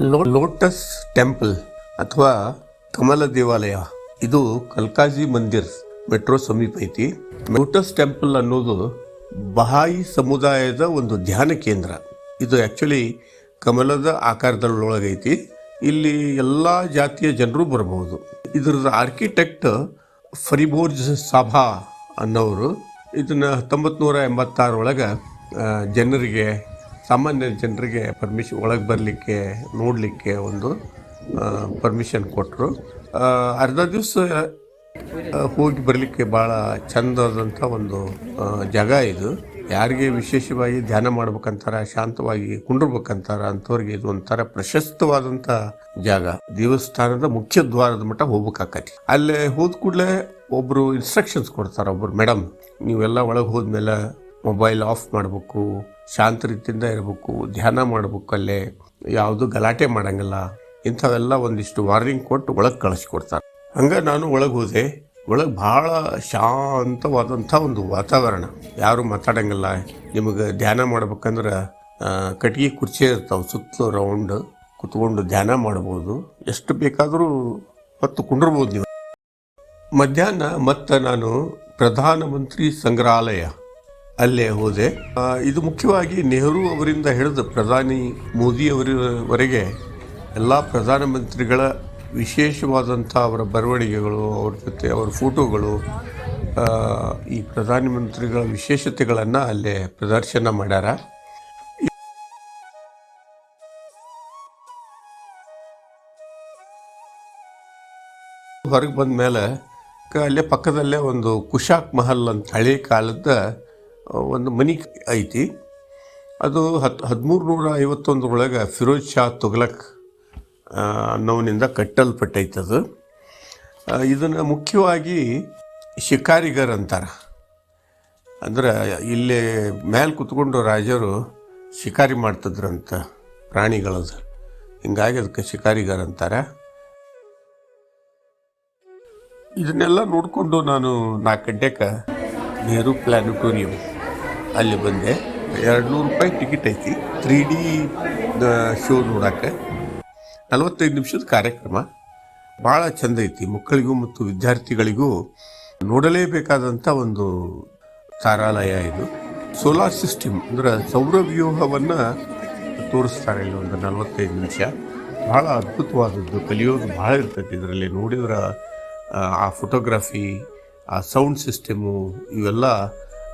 Lotus temple ಅಥವಾ ಕಮಲ ದೇವಾಲಯ. ಇದು ಕಲ್ಕಾಜಿ ಮಂದಿರ್ ಮೆಟ್ರೋ ಸಮೀಪ ಐತಿ. ಲೋಟಸ್ ಟೆಂಪಲ್ ಅನ್ನೋದು ಬಹಾಯಿ ಸಮುದಾಯದ ಒಂದು ಧ್ಯಾನ ಕೇಂದ್ರ. ಇದು ಆ್ಯಕ್ಚುಲಿ ಕಮಲದ ಆಕಾರದೊಳಗೈತಿ ಇಲ್ಲಿ ಎಲ್ಲ ಜಾತಿಯ ಜನರು ಬರಬಹುದು ಇದ್ರದ್ದು ಆರ್ಕಿಟೆಕ್ಟ್ ಫರಿಬೋರ್ಜ್ ಸಭಾ ಅನ್ನೋರು. ಇದನ್ನ ಹತ್ತೊಂಬತ್ತು ನೂರ ಎಂಬತ್ತಾರೊಳಗೆ ಜನರಿಗೆ ಸಾಮಾನ್ಯ ಜನರಿಗೆ ಪರ್ಮಿಷನ್ ಒಳಗೆ ಬರಲಿಕ್ಕೆ, ನೋಡಲಿಕ್ಕೆ ಒಂದು ಪರ್ಮಿಷನ್ ಕೊಟ್ಟರು ಅರ್ಧ ದಿವಸ ಹೋಗಿ ಬರಲಿಕ್ಕೆ ಭಾಳ ಚಂದದಂಥ ಒಂದು ಜಾಗ ಇದು. ಯಾರಿಗೆ ವಿಶೇಷವಾಗಿ ಧ್ಯಾನ ಮಾಡ್ಬೇಕಂತಾರ, ಶಾಂತವಾಗಿ ಕುಂಡಿರ್ಬೇಕಂತಾರ ಅಂಥವ್ರಿಗೆ ಇದು ಒಂಥರ ಪ್ರಶಸ್ತವಾದಂಥ ಜಾಗ. ದೇವಸ್ಥಾನದ ಮುಖ್ಯ ದ್ವಾರದ ಮಟ್ಟ ಹೋಗ್ಬೇಕಾಕತಿ. ಅಲ್ಲೇ ಹೋದ ಕೂಡಲೇ ಒಬ್ಬರು ಇನ್ಸ್ಟ್ರಕ್ಷನ್ಸ್ ಕೊಡ್ತಾರೆ ಒಬ್ಬರು ಮೇಡಮ್ ನೀವೆಲ್ಲ ಒಳಗೆ ಹೋದ್ಮೇಲೆ ಮೊಬೈಲ್ ಆಫ್ ಮಾಡಬೇಕು, ಶಾಂತ ರೀತಿಯಿಂದ ಇರಬೇಕು, ಧ್ಯಾನ ಮಾಡಬೇಕು ಅಲ್ಲೇ. ಯಾವುದು ಗಲಾಟೆ ಮಾಡಂಗಿಲ್ಲ. ಇಂಥವೆಲ್ಲ ಒಂದಿಷ್ಟು ವಾರ್ನಿಂಗ್ ಕೊಟ್ಟು ಒಳಗೆ ಕಳಿಸ್ಕೊಡ್ತಾರೆ ಹಂಗೆ ನಾನು ಒಳಗೆ ಹೋದೆ. ಒಳಗೆ ಭಾಳ ಶಾಂತವಾದಂಥ ಒಂದು ವಾತಾವರಣ. ಯಾರು ಮಾತಾಡಂಗಿಲ್ಲ. ನಿಮಗೆ ಧ್ಯಾನ ಮಾಡ್ಬೇಕಂದ್ರೆ ಕಟ್ಟಿಗೆ ಕುರ್ಚಿ ಇರ್ತಾವೆ, ಸುತ್ತಲೂ ರೌಂಡ್ ಕುತ್ಕೊಂಡು ಧ್ಯಾನ ಮಾಡ್ಬೋದು. ಎಷ್ಟು ಬೇಕಾದರೂ ಹೊತ್ತು ಕುಂಡ್ರಬೋದು ನೀವು. ಮಧ್ಯಾಹ್ನ ಮತ್ತು ನಾನು ಪ್ರಧಾನಮಂತ್ರಿ ಸಂಗ್ರಹಾಲಯ ಅಲ್ಲೇ ಹೋದೆ. ಇದು ಮುಖ್ಯವಾಗಿ ನೆಹರು ಅವರಿಂದ ಹಿಡಿದು ಪ್ರಧಾನಿ ಮೋದಿ ಅವರವರೆಗೆ ಎಲ್ಲ ಪ್ರಧಾನಮಂತ್ರಿಗಳ ವಿಶೇಷವಾದಂಥ ಅವರ ಬರವಣಿಗೆಗಳು, ಅವ್ರ ಜೊತೆ ಅವರ ಫೋಟೋಗಳು ಈ ಪ್ರಧಾನಮಂತ್ರಿಗಳ ವಿಶೇಷತೆಗಳನ್ನು ಅಲ್ಲೇ ಪ್ರದರ್ಶನ ಮಾಡ್ಯಾರ. ಹೊರಗೆ ಬಂದ ಮೇಲೆ ಅಲ್ಲೇ ಪಕ್ಕದಲ್ಲೇ ಒಂದು ಕುಶಾಕ್ ಮಹಲ್ ಅಂತ ಹಳೆ ಕಾಲದ ಒಂದು ಮನಿ ಐತಿ. ಅದು ಹತ್ ಹದಿಮೂರು ನೂರ ಐವತ್ತೊಂದರೊಳಗೆ ಫಿರೋಜ್ ಶಾ ತುಗ್ಲಕ್ ಅನ್ನೋನಿಂದ ಕಟ್ಟಲ್ಪಟ್ಟೈತದು ಇದನ್ನು ಮುಖ್ಯವಾಗಿ ಶಿಕಾರಿಗರ್ ಅಂತಾರೆ. ಅಂದ್ರೆ ಇಲ್ಲಿ ಮೇಲೆ ಕುತ್ಕೊಂಡು ರಾಜರು ಶಿಕಾರಿ ಮಾಡ್ತಿದ್ರಂತ ಪ್ರಾಣಿಗಳದು. ಹಿಂಗಾಗಿ ಅದಕ್ಕೆ ಶಿಕಾರಿಗರ್ ಅಂತಾರೆ. ಇದನ್ನೆಲ್ಲ ನೋಡಿಕೊಂಡು ನಾನು ನಾಲ್ಕು ಗಂಟೆಗೆ ನೆಹರು ಪ್ಲಾನಿಟೋರಿಯಂ ಅಲ್ಲಿ ಬಂದೆ. ಎರಡು ನೂರು ರೂಪಾಯಿ ಟಿಕೆಟ್ ಐತಿ. ತ್ರೀ ಡಿ ಶೋ ನೋಡಕ್ಕೆ. ನಲವತ್ತೈದು ನಿಮಿಷದ ಕಾರ್ಯಕ್ರಮ. ಭಾಳ ಚಂದ ಐತಿ. ಮಕ್ಕಳಿಗೂ ಮತ್ತು ವಿದ್ಯಾರ್ಥಿಗಳಿಗೂ ನೋಡಲೇಬೇಕಾದಂಥ ಒಂದು ತಾರಾಲಯ ಇದು. ಸೋಲಾರ್ ಸಿಸ್ಟಮ್ ಅಂದ್ರೆ ಸೌರವ್ಯೂಹವನ್ನು ತೋರಿಸ್ತಾರೆ ಇಲ್ಲಿ ಒಂದು ನಲವತ್ತೈದು ನಿಮಿಷ. ಭಾಳ ಅದ್ಭುತವಾದದ್ದು. ಕಲಿಯೋದು ಭಾಳ ಇರ್ತೈತಿ ಇದರಲ್ಲಿ. ನೋಡಿದ್ರೆ ಆ, ಫೋಟೋಗ್ರಫಿ ಆ ಸೌಂಡ್ ಸಿಸ್ಟಮು ಇವೆಲ್ಲ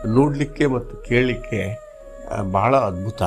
ನೋಡಲಿಕ್ಕೆ ಮತ್ತು ಕೇಳಲಿಕ್ಕೆ ಬಹಳ ಅದ್ಭುತ.